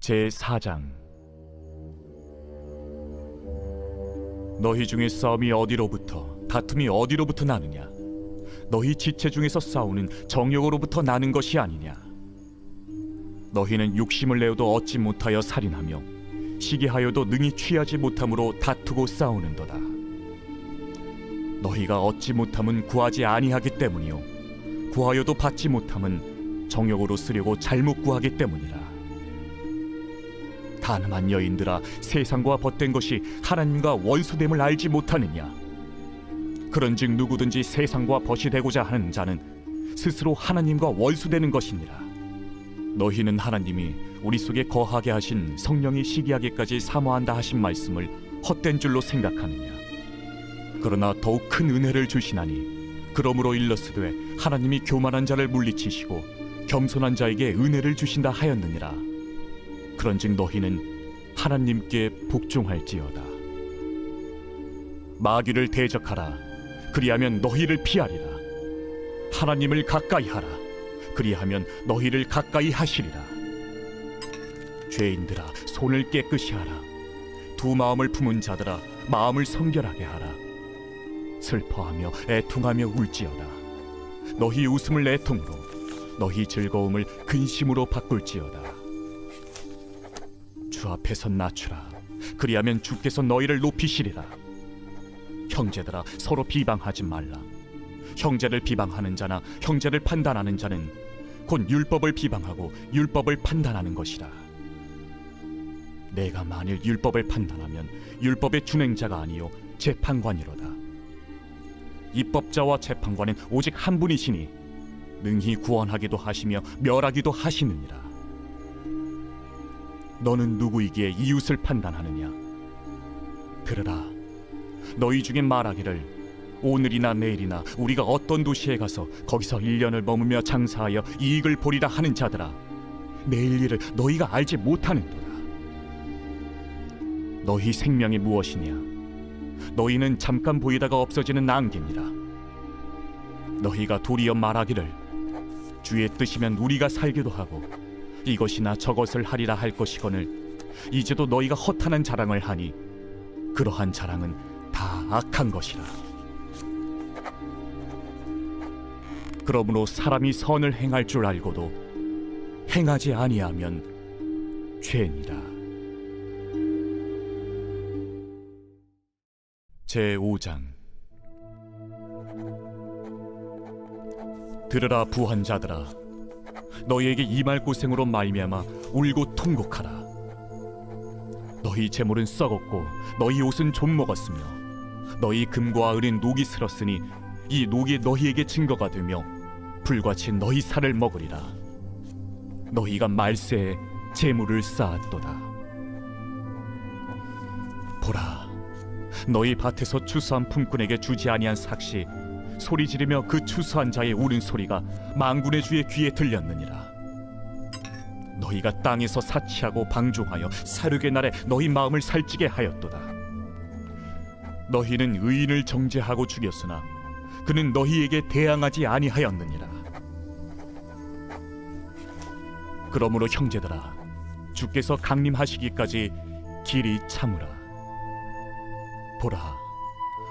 제 4장. 너희 중에 싸움이 어디로부터 다툼이 어디로부터 나느냐? 너희 지체 중에서 싸우는 정욕으로부터 나는 것이 아니냐? 너희는 욕심을 내어도 얻지 못하여 살인하며 시기하여도 능히 취하지 못함으로 다투고 싸우는도다. 너희가 얻지 못함은 구하지 아니하기 때문이요. 구하여도 받지 못함은 정욕으로 쓰려고 잘못 구하기 때문이라 가늠한 여인들아 세상과 벗된 것이 하나님과 원수됨을 알지 못하느냐? 그런즉 누구든지 세상과 벗이 되고자 하는 자는 스스로 하나님과 원수되는 것이니라. 너희는 하나님이 우리 속에 거하게 하신 성령이 시기하기까지 사모한다 하신 말씀을 헛된 줄로 생각하느냐? 그러나 더욱 큰 은혜를 주시나니 그러므로 일러스되 하나님이 교만한 자를 물리치시고 겸손한 자에게 은혜를 주신다 하였느니라 그런즉 너희는 하나님께 복종할지어다. 마귀를 대적하라. 그리하면 너희를 피하리라. 하나님을 가까이 하라. 그리하면 너희를 가까이 하시리라. 죄인들아 손을 깨끗이 하라. 두 마음을 품은 자들아 마음을 성결하게 하라. 슬퍼하며 애통하며 울지어다. 너희 웃음을 애통으로 너희 즐거움을 근심으로 바꿀지어다 주 앞에서 낮추라. 그리하면 주께서 너희를 높이시리라. 형제들아 서로 비방하지 말라. 형제를 비방하는 자나 형제를 판단하는 자는 곧 율법을 비방하고 율법을 판단하는 것이라. 내가 만일 율법을 판단하면 율법의 준행자가 아니요 재판관이로다. 입법자와 재판관은 오직 한 분이시니 능히 구원하기도 하시며 멸하기도 하시느니라 너는 누구이기에 이웃을 판단하느냐? 들으라 너희 중에 말하기를 오늘이나 내일이나 우리가 어떤 도시에 가서 거기서 1년을 머무며 장사하여 이익을 보리라 하는 자들아 내일 일을 너희가 알지 못하는도다. 너희 생명이 무엇이냐? 너희는 잠깐 보이다가 없어지는 안개니라. 너희가 도리어 말하기를 주의 뜻이면 우리가 살기도 하고 이것이나 저것을 하리라 할 것이거늘 이제도 너희가 허탄한 자랑을 하니 그러한 자랑은 다 악한 것이라. 그러므로 사람이 선을 행할 줄 알고도 행하지 아니하면 죄니라 제 5장. 들으라 부한 자들아 너희에게 이 말 고생으로 말미암아 울고 통곡하라. 너희 재물은 썩었고 너희 옷은 좀 먹었으며 너희 금과 은은 녹이 슬었으니 이 녹이 너희에게 증거가 되며 불같이 너희 살을 먹으리라. 너희가 말세에 재물을 쌓았도다. 보라 너희 밭에서 추수한 품꾼에게 주지 아니한 삭시 소리 지르며 그 추수한 자의 우는 소리가 망군의 주의 귀에 들렸느니라. 너희가 땅에서 사치하고 방종하여 사륙의 날에 너희 마음을 살찌게 하였도다. 너희는 의인을 정죄하고 죽였으나 그는 너희에게 대항하지 아니하였느니라. 그러므로 형제들아 주께서 강림하시기까지 길이 참으라. 보라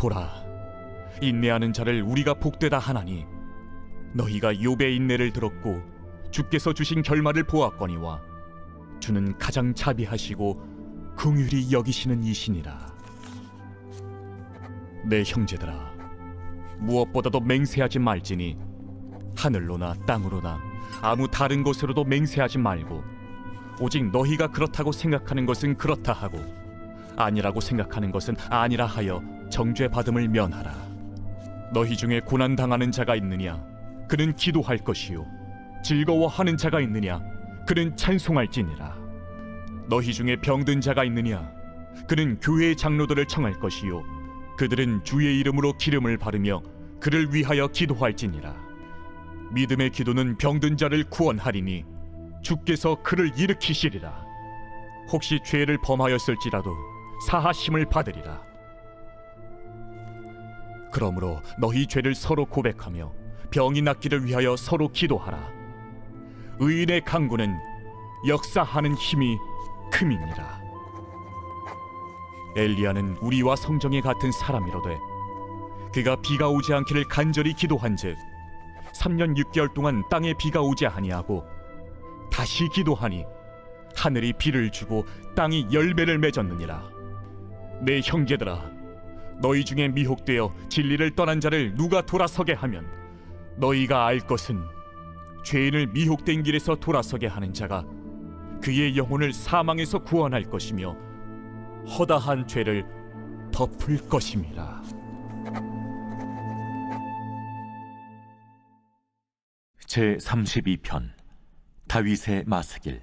보라 인내하는 자를 우리가 복되다 하나니 너희가 욥의 인내를 들었고 주께서 주신 결말을 보았거니와 주는 가장 자비하시고 긍휼히 여기시는 이시니라. 내 형제들아 무엇보다도 맹세하지 말지니 하늘로나 땅으로나 아무 다른 곳으로도 맹세하지 말고 오직 너희가 그렇다고 생각하는 것은 그렇다 하고 아니라고 생각하는 것은 아니라 하여 정죄 받음을 면하라. 너희 중에 고난 당하는 자가 있느냐? 그는 기도할 것이요. 즐거워하는 자가 있느냐? 그는 찬송할지니라. 너희 중에 병든 자가 있느냐 그는 교회의 장로들을 청할 것이요 그들은 주의 이름으로 기름을 바르며 그를 위하여 기도할지니라 믿음의 기도는 병든 자를 구원하리니 주께서 그를 일으키시리라 혹시 죄를 범하였을지라도 사하심을 받으리라. 그러므로 너희 죄를 서로 고백하며 병이 낫기를 위하여 서로 기도하라. 의인의 강구는 역사하는 힘이 큼이니라. 엘리야는 우리와 성정이 같은 사람이로되 그가 비가 오지 않기를 간절히 기도한즉 3년 6개월 동안 땅에 비가 오지 아니하고 다시 기도하니 하늘이 비를 주고 땅이 열매를 맺었느니라 내 형제들아 너희 중에 미혹되어 진리를 떠난 자를 누가 돌아서게 하면 너희가 알 것은 죄인을 미혹된 길에서 돌아서게 하는 자가 그의 영혼을 사망에서 구원할 것이며 허다한 죄를 덮을 것임이라. 제 32편 다윗의 마스길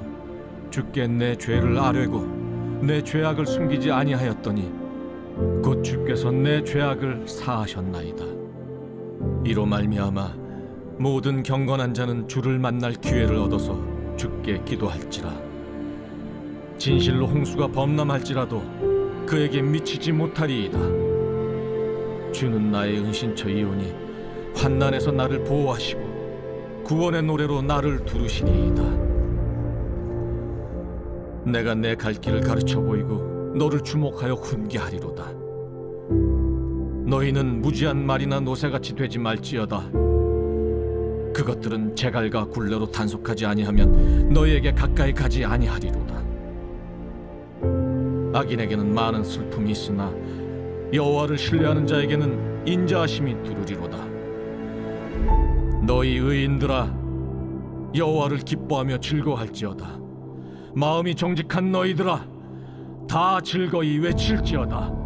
주께 내 죄를 아뢰고 내 죄악을 숨기지 아니하였더니 곧 주께서 내 죄악을 사하셨나이다. 이로 말미암아 모든 경건한 자는 주를 만날 기회를 얻어서 주께 기도할지라. 진실로 홍수가 범람할지라도 그에게 미치지 못하리이다. 주는 나의 은신처이오니 환난에서 나를 보호하시고 구원의 노래로 나를 두르시리이다. 내가 내 갈 길을 가르쳐 보이고 너를 주목하여 훈계하리로다. 너희는 무지한 말이나 노새같이 되지 말지어다. 그것들은 제갈과 굴레로 단속하지 아니하면 너희에게 가까이 가지 아니하리로다. 악인에게는 많은 슬픔이 있으나 여호와를 신뢰하는 자에게는 인자하심이 두르리로다. 너희 의인들아 여호와를 기뻐하며 즐거워할지어다. 마음이 정직한 너희들아 다 즐거이 외칠지어다.